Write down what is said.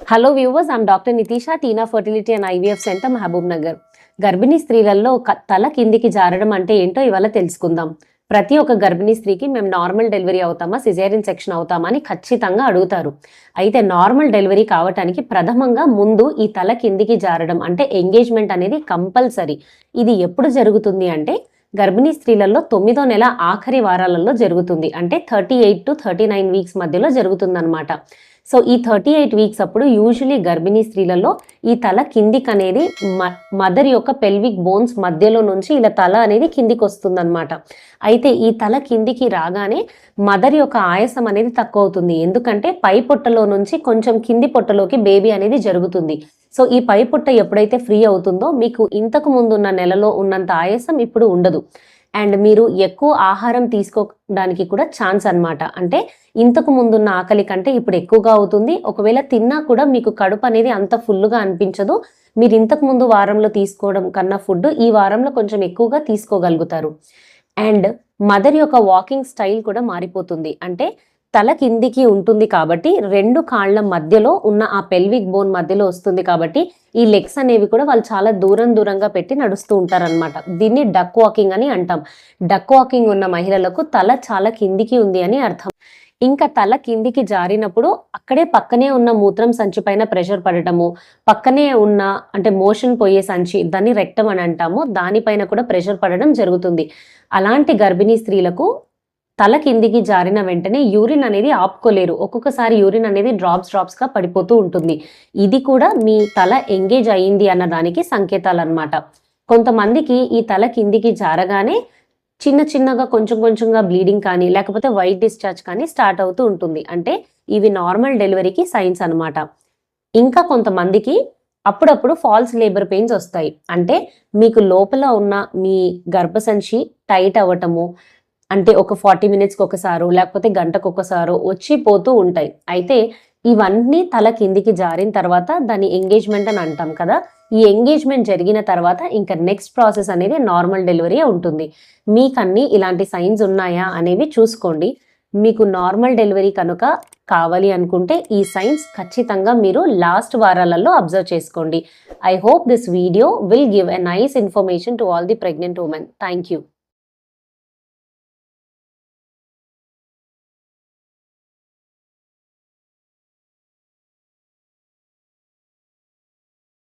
Hello viewers I'm doctor Nitisha Teena fertility and IVF centre Mahbubnagar గర్భిణీ స్త్రీలలో తల కిందికి జారడం అంటే ఏంటో ఇవాళ తెలుసుకుందాం. ప్రతి ఒక్క గర్భిణీ స్త్రీకి మేము నార్మల్ డెలివరీ అవుతామా సిజేరియన్ సెక్షన్ అవుతామా అని ఖచ్చితంగా అడుగుతారు. అయితే నార్మల్ డెలివరీ కావటానికి ప్రథమంగా ముందు ఈ తల కిందికి జారడం అంటే ఎంగేజ్మెంట్ అనేది కంపల్సరీ. ఇది ఎప్పుడు జరుగుతుంది అంటే గర్భిణీ స్త్రీలలో తొమ్మిదో నెల ఆఖరి వారాలలో జరుగుతుంది. అంటే thirty eight to thirty nine weeks మధ్యలో జరుగుతుందన్నమాట. సో ఈ థర్టీ ఎయిట్ వీక్స్ అప్పుడు యూజువలీ గర్భిణీ స్త్రీలలో ఈ తల కిందికి అనేది మదర్ యొక్క పెల్విక్ బోన్స్ మధ్యలో నుంచి ఇలా తల అనేది కిందికి వస్తుందన్నమాట అయితే ఈ తల కిందికి రాగానే మదర్ యొక్క ఆయాసం అనేది తక్కువ అవుతుంది ఎందుకంటే పై పొట్టలో నుంచి కొంచెం కింది పొట్టలోకి బేబీ అనేది జరుగుతుంది. సో ఈ పై పొట్ట ఎప్పుడైతే ఫ్రీ అవుతుందో మీకు ఇంతకు ముందున్న నెలలో ఉన్నంత ఆయాసం ఇప్పుడు ఉండదు. అండ్ మీరు ఎక్కువ ఆహారం తీసుకోవడానికి కూడా ఛాన్స్ అన్నమాట. అంటే ఇంతకు ముందున్న ఆకలి కంటే ఇప్పుడు ఎక్కువగా అవుతుంది. ఒకవేళ తిన్నా కూడా మీకు కడుపు అనేది అంత ఫుల్గా అనిపించదు. మీరు ఇంతకు ముందు వారంలో తీసుకోవడం కన్నా ఫుడ్ ఈ వారంలో కొంచెం ఎక్కువగా తీసుకోగలుగుతారు. అండ్ మదర్ యొక్క వాకింగ్ స్టైల్ కూడా మారిపోతుంది. అంటే తల కిందికి ఉంటుంది కాబట్టి రెండు కాళ్ళ మధ్యలో ఉన్న ఆ పెల్విక్ బోన్ మధ్యలో వస్తుంది కాబట్టి ఈ లెగ్స్ అనేవి కూడా వాళ్ళు చాలా దూరం దూరంగా పెట్టి నడుస్తూ ఉంటారనమాట దీన్ని డక్ వాకింగ్ అని అంటాం. డక్ వాకింగ్ ఉన్న మహిళలకు తల చాలా కిందికి ఉంది అని అర్థం. ఇంకా తల కిందికి జారినప్పుడు అక్కడే పక్కనే ఉన్న మూత్రం సంచి పైన ప్రెషర్ పడటము పక్కనే ఉన్న అంటే మోషన్ పోయే సంచి దాన్ని రెక్టం అని అంటాము. దానిపైన కూడా ప్రెషర్ పడడం జరుగుతుంది. అలాంటి గర్భిణీ స్త్రీలకు తల కిందికి జారిన వెంటనే యూరిన్ అనేది ఆపుకోలేరు. ఒక్కొక్కసారి యూరిన్ అనేది డ్రాప్స్ డ్రాప్స్గా పడిపోతూ ఉంటుంది. ఇది కూడా మీ తల ఎంగేజ్ అయ్యింది అన్న దానికి సంకేతాలు అన్నమాట కొంతమందికి ఈ తల కిందికి జారగానే చిన్న చిన్నగా కొంచెం కొంచెంగా బ్లీడింగ్ కానీ లేకపోతే వైట్ డిశ్చార్జ్ కానీ స్టార్ట్ అవుతూ ఉంటుంది. అంటే ఇవి నార్మల్ డెలివరీకి సైన్స్ అన్నమాట. ఇంకా కొంతమందికి అప్పుడప్పుడు ఫాల్స్ లేబర్ పెయిన్స్ వస్తాయి. అంటే మీకు లోపల ఉన్న మీ గర్భసంచి టైట్ అవ్వటము అంటే ఒక ఫార్టీ మినిట్స్కి ఒకసారో లేకపోతే గంటకు ఒకసారో వచ్చి పోతూ ఉంటాయి. అయితే ఇవన్నీ తల కిందికి జారిన తర్వాత దాని ఎంగేజ్మెంట్ అని అంటాం కదా ఈ ఎంగేజ్మెంట్ జరిగిన తర్వాత ఇంకా నెక్స్ట్ ప్రాసెస్ అనేది నార్మల్ డెలివరీ ఉంటుంది. మీకన్నీ ఇలాంటి సైన్స్ ఉన్నాయా అనేవి చూసుకోండి. మీకు నార్మల్ డెలివరీ కనుక కావాలి అనుకుంటే ఈ సైన్స్ ఖచ్చితంగా మీరు లాస్ట్ వారాలలో అబ్జర్వ్ చేసుకోండి. I hope this video will give a nice information to all the pregnant women. Thank you.